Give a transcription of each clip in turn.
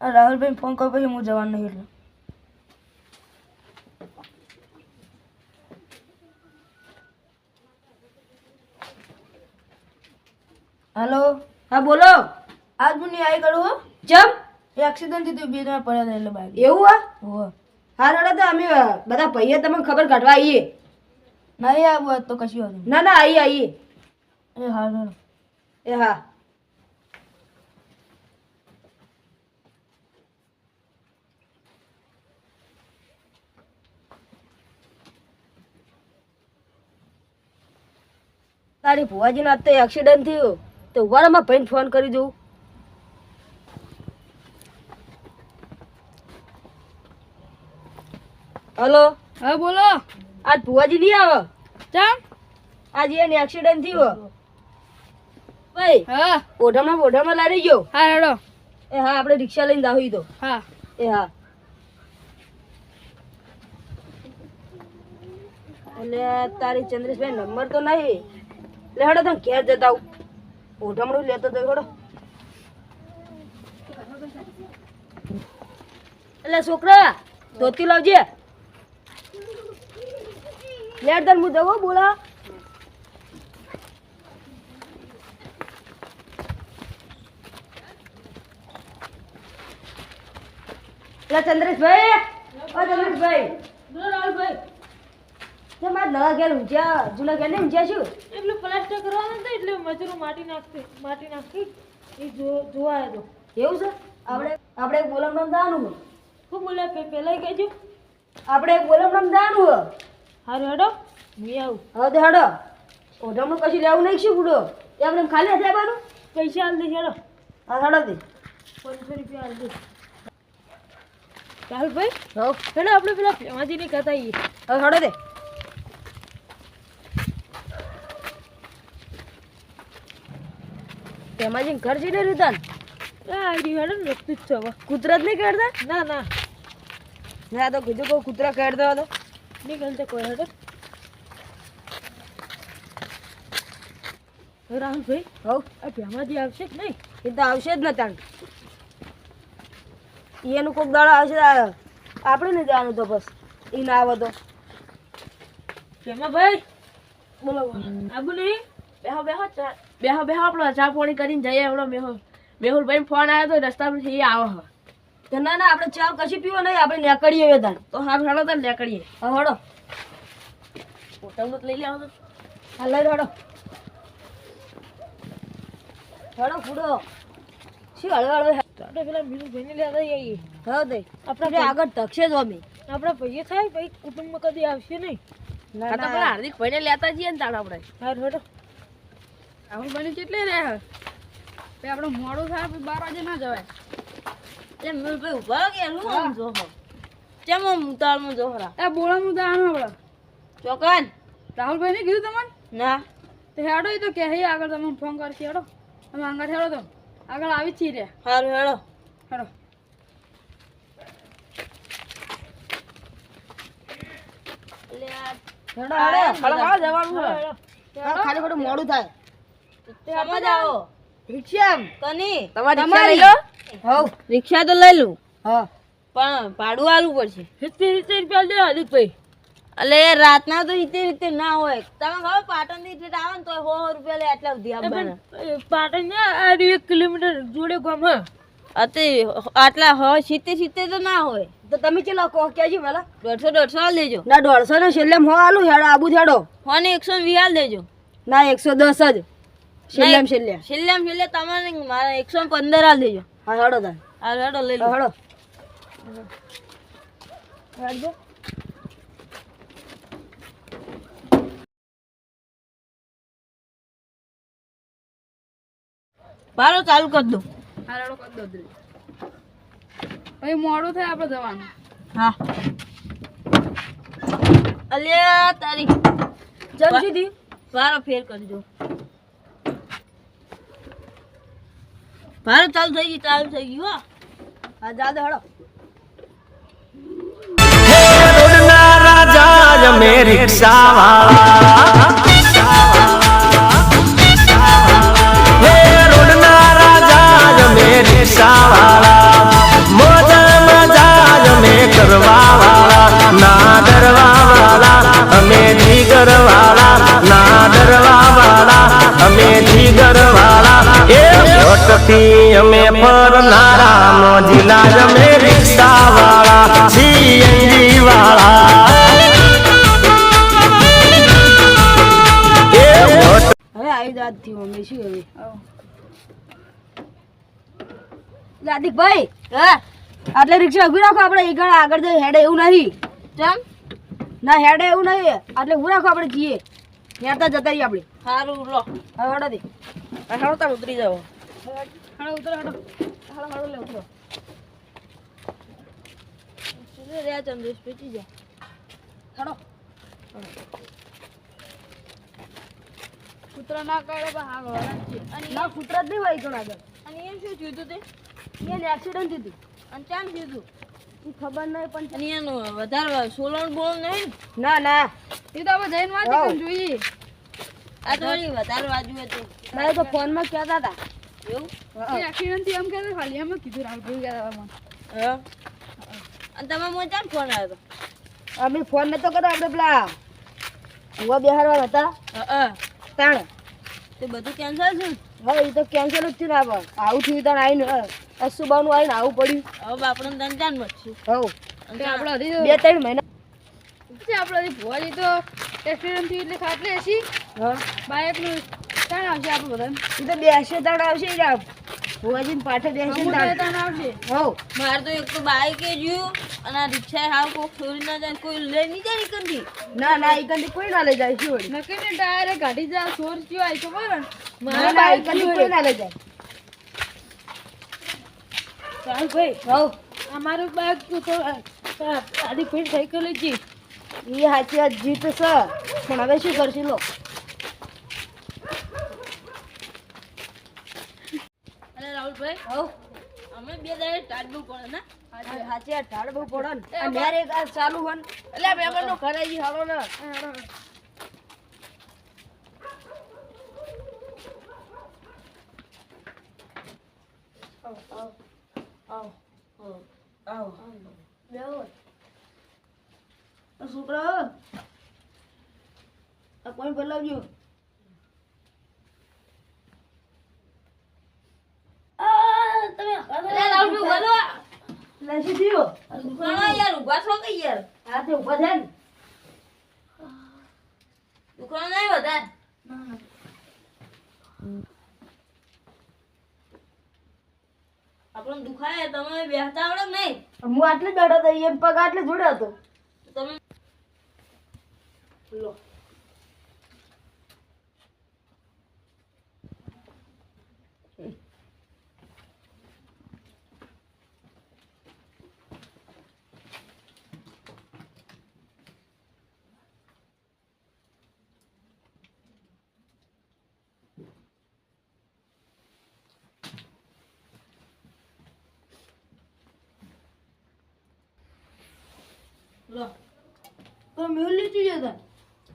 રાહુલભાઈ phone કરો પછી હું જવાનું નહીં એટલે. હાલો? હા બોલો. આજ હું ન્યાય કરું હો. ચમ એ એક્સિડન્ટ થયું બે જણા પડ્યા એટલે બાઈક એવું હા હા રડો તો અમે બધા ભાઈએ તમને ખબર કાઢવા આવીએ. નહીં આવું તો કશું ના ના આવીએ આવીએ એ હા એ હા. તારી ભુવાજીને આજ તો એક્સિડન્ટ થયો તો ઊભા ભાઈને ફોન કરી દઉં. હલો? હા બોલો. આજ ભુવાજી નહીં આવે? ચમ? આજ એને એક્સિડન્ટ થયો. ભાઈ હા. ઓઢામાં ઓઢામાં લારી ગયો. હા હેડો. એ હા આપણે રિક્ષા લઈને દાવી તો હા. એ હા. એટલે તારી ચંદ્રેશભાઈ નંબર તો નહીં. એટલે હડો તમે ઘેર જતા આવું. ઓઢામણું લેતો તો હડો. એટલે છોકરા, ધોતી લાવજે. લેટ દર હું જવો બોલા. એટલે ચંદ્રેશભાઈ ચંદ્રેશભાઈ. રાહુલભાઈ. તે માર નવા ઘેર ઊંચ્યા જૂના ઘેર ને ઊંચ્યા છું એટલે પ્લાસ્ટર કરવાનું હતું એટલે મજૂરો માટી નાખતી માટી નાખી એ જો જોવા આવ્યો. એવું છે? આપણે આપણે બોલમ નામ દાનું ખૂબ બોલે? પહેલાં કહેજો. આપણે બોલમ નામ દાનું હારું હડો. હું આવું. હવે તો હડો. ઓઢામણું કશું લેવું નહીં શું બુડો એ આપણે ખાલી હાથે આવવાનું? પૈસા હાલ દે હેડો. હા હડો દે. પાંચસો રૂપિયા હાલ દે. ચાલ હવ. હેડો આપણે પેલા ફેમાજીને કથા આવીએ હવે હડો દે. તેમાં જઈને ઘર જઈને આ આઈડી રસ્તું જ છે કૂતરા જ નહીં કાઢતા ના ના. ના તો કીધું કોઈ કૂતરા કાઢતા હતો. ગલતે કોઈ હતો રાહુલભાઈ હવ આ ભેમાજી આવશે કે નહીં? એ તો આવશે જ ને તાણ. એનું કોઈક દાડો આવશે આપણે નહીં જવાનું તો બસ. એ ના આવો તો ફેમાભાઈ બોલો. આબુ નહીં? બેહો બેહો ચા. બેહો બેહો આપણો ચા પાણી કરીને જઈએ. આપણો મેહુલ મેહુલભાઈ ફોન આવ્યો તો રસ્તા પર એ આવો તો ના ના આપણે ચા કશી પીવો નહીં આપણે નીકળીએ હવે તો હા હેડો તો નીકળીએ. હા હડો પોતાનું લઈ લેવાનું. હા લઈ હડો હડો ફૂડો. શું હળવે હળવે આપણે પેલા મેહુલભાઈને લેતા જઈએ. હા દે. આપણે આગળ તકશે જ અમે. આપણા ભાઈએ થાય ભાઈ કુટુંબમાં કદી આવશે નહીં. હાર્દિક ભાઈને લેતા જઈએ ને તાણ આપણે. હા હેડો રાહુલ બની કેટલે રહે ભાઈ આપણે મોડું થાય પછી બાર વાગે ના જવાય. એ મેલભાઈ ઊભા કે એનું આમ જોહો? કેમ આમ ઉતાળમાં જોહરા એ બોલાનું તો આપણે. ચોકન? રાહુલભાઈ ને કીધું તમને? ના. તો હેડો એ તો કે હે આગળ તમે ફોન કરશે હેડો. તમે આગળ હેડો તો. આગળ આવી જ છીએ રે સારું હેડો. હેડો. હેડો હેડો. હા જવાનું ખાલી ખોટું મોડું થાય. સમજ આવો. રિક્ષા કની? તમારી રિક્ષા લઈ લો. હવ. રિક્ષા તો લઈ લઉં. હા. પણ ભાડું આલવું પડશે. સિત્તેર સિત્તેર રૂપિયા દે ભાઈ. એટલે રાતના તો રીતે રીતે ના હોય. તમે ખબર પાટણથી રીતે આવે ને તો સો રૂપિયા લે એટલા સુધી પાટણ ને આ એક કિલોમીટર જોડે ગામ હા. અતે આટલા હોય સિત્તેર સિત્તેર તો ના હોય. તો તમે ચેલો કહો કેજો પેલા દોઢસો દોઢસો હાલ દેજો. ના દોઢસો ને છેલ્લે હો આલું હેડો આબુ હેડો. હો ને એકસો વીસ હાલ દેજો. ના એકસો દસ જ. છેલ્લે છેલ્લે છેલ્લે છેલ્લે તમારે મારે એકસો પંદર હાલ દેજો. હા હેડો તાર. હા હેડો લઈ લો. હેડો. હેડજો. બારો ચાલુ કરી દો. કરી પછી મોડું થાય આપણે જવાનું. હા. અલ્યા તારી. જમ દી વારો ફેર કરજો મારે ચાલુ થઈ ગયું, ચાલુ થઈ ગયું, હા. દાદા હળો. રાજા મે રિક્ષા વાળા કરવા વાળા ના વાળા અમે ફરનારા મોજીલા અમે રિક્ષા વાળા સીએનજી વાળા હવે આવી દાદથી મમ્મી શું હવે? લાદિકભાઈ હા? આટલે રિક્ષા ઊભી રાખો આપણે આગળ આગળ જઈ હેડે એવું નહીં. ચમ? ના હેડે એવું નહીં. આટલે ઊભી રાખો આપણે જઈએ. હેડતા જતા રહીએ આપણે. સારું લો. હવે હેડો દે. હેડો તમે ઉતરી જાઓ. હેડો ઉતરો હેડો હેડો હેડો લે ઉતરો. રહ્યા ચંદ્રેશ પીચી જા. હેડો કૂતરો ના કરે પણ હા વળાંક છે અને ના કૂતરા જ નહીં હોય ઘણા આગળ. અને એમ શું થયું તું તે? એને એક્સિડન્ટ થયું અને ચામ થયું તું? તું ખબર નહીં પણ અને એનું વધારે સોલણ બોલ નહીં ના? ના એ તો હવે જઈને વાંચી જોઈએ. આ તો વધારે વાજુ હતું મારે તો ફોનમાં કહેતા હતા. એવું હા. એમ કહેતા ખાલી એમ કીધું રાહુલભાઈ કહેતા હતા અને તમે મને ચામ ફોન આવ્યો અમે ફોન નતો કર્યો આપણે પેલા હુવા બિહારવા હતા તાણ તે બધું કેન્સલ છે હવે એ તો કેન્સલ જ થયું ને આવું થયું તાણ આવીને અસુબાનું આવીને આવું પડ્યું હવે આપણે તને જાન મળશું હવ આપણે બે ત્રણ મહિના આપણે ભુવાજી તો એટલે ખાટલે હશી હા બાઇકનું તાણ આવશે આપણે બધા એ તો બેસે તાણ આવશે ભુવાજીને પાછળ બેસે તાણ. આવશે. મારે તો એક તો બાઈક એ જ્યું અને રિક્ષા હાવ કોક છોડી ના જાય કોઈ લઈ નહીં જાય નીકળતી ના ના એ કંદી કોઈ ના લઈ જાય શું વળી નક્કી ને ટાયરે ગાડી જા સોર જ્યો આવી તો ને ના બાઈક કોઈ ના લઈ જાય. ચાલ ભાઈ. હવ અમારું બાઈક તો તો આધી ફેર સાયકલ જ એ સાચી વાત જીત છે. પણ હવે શું કરશું લો અરે રાહુલભાઈ હવ અમે બે દાડે ટાટવું પડે ને? સાચી વાત પડે ને આ આ ચાલુ હોય એટલે મેમનનું ઘરે જી હાલો ને. છોકરા કોઈ બોલાવજો અરે રાહુલભાઈ બોલો લસી થયો ઘણો યાર ઊભા છો કે યાર? આ તે ઊભા થાય ને દુકાન નહીં વધારે આપણને દુખાય તમે બેસતા આવડે નહીં? હું આટલે બેઠો હતો એમ પગ આટલે જોડે હતો. તમે લો. લો. તો મેહુલ લીધું તને?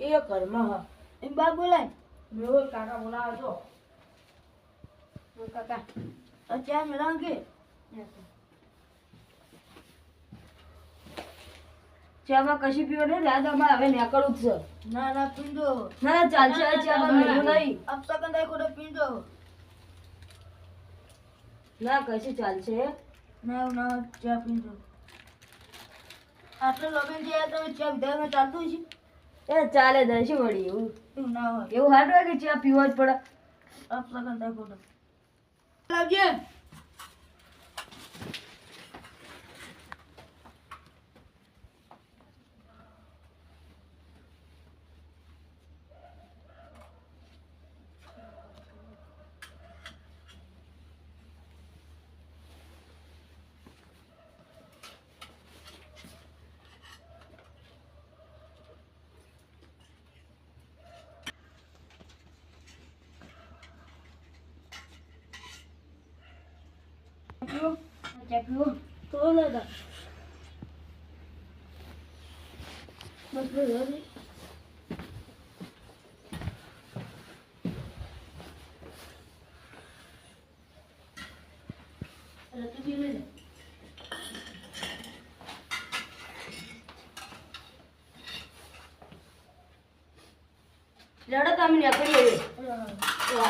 એ ઘરમાં હા. એમ બા બોલાય. મેં કાકા બોલાવે તો. કાકા. અચ્છા મેળા કે ચામાં કશી પીવો નહીં દાદા અમારે હવે નેકળું જ છે. ના ના પીંદો ના ના ચાલશે હવે ચામાં મેળવું નહીં. અબ સકન દાઈ ખોટો પીંદો ના કશી ચાલશે. ના ના ચા પીંદો આટલો લબેન જે તમે ચા વિધામાં ચાલતું છે એ ચાલે દર્શી વળી એવું. એવું ના હોય. એવું હાટ હોય કે ચા પીવો જ પડે. આપતા કંદાય ખોટો. લાવજે પીવો ચા પીવો તો લેતા બસ બસ હવે અરે તું પી લે લડો તમે નીકળી હવે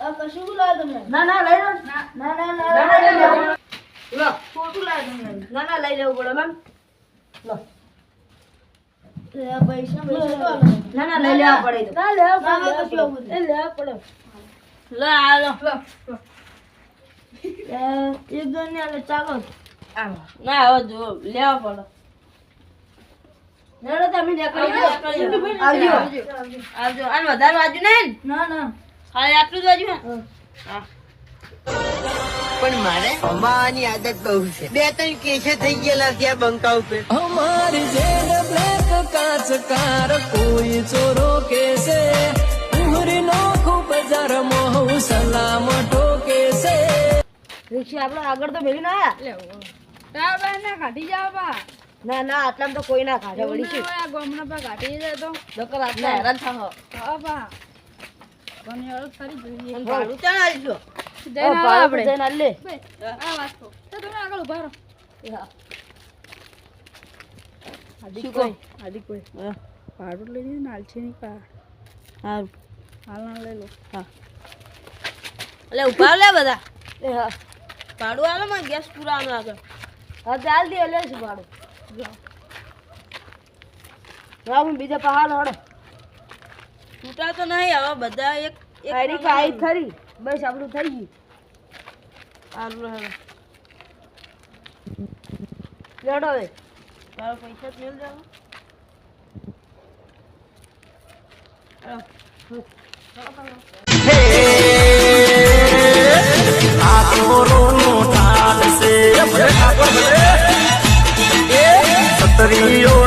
આ કશું લાવ તમે ના ના લઈ લો ના ના ના. લો. ખોટું તમે ના ના લઈ લેવું પડે મેમ લો. પૈસા પૈસા. ના ના લઈ લેવા પડે ના લેવા પડે લેવા પડે. લો આ લો. એક જણ ને ચાલો. ના હવે જો લેવા પડે. નેડો તમે નીકળી જાઓ. આવજો. આવજો. અને વધારે વાજુ નહીં ના? ના ખાલી આટલું જ વાજુ હા. પણ મારે અમાવાની આદત બહુ છે. બે ત્રણ કેસે થઈ ગયેલા ત્યાં બંકા ઉપર. અમારી જેમ બ્લેક કાચકાર કોઈ ચોરો કેસે? ઉહરી નોખું બજાર મોહ સલામ ઠોકે છે રિક્ષા આપણે આગળ તો મેલી ના ના કાઢી જાવ બા. ના ના આટલા તો કોઈ ના કાઢે વળી છે ગમના પર કાઢી જાય તો. ડોકર આટલા હેરાન થાહ. હા બા. ગમે અલગ સારી જોઈએ. ભાડું ચાલ આવીશું હા, ભાડું તો તમે આગળ ઊભા રહો. હા. શું કોઈ હા. પાડો લઈ લે નહીં પા હારું. હાલ લઈ લો. એટલે ઊભા લે બધા. એ હા. ભાડું આલો માં ગેસ પુરાવાનો આગળ. હા ચાલ દે લે છે પાડો રામ બીજા પહાડ હડો છૂટા તો નહીં હવે બધા એક આઈડી પાઈ ખરી. બસ આપણું થઈ ગયું. સારું હવે. લેડો હવે. તારો પૈસા જ મેળ જાવ આ ચોરોનો ઢાલ છે. સતરીઓ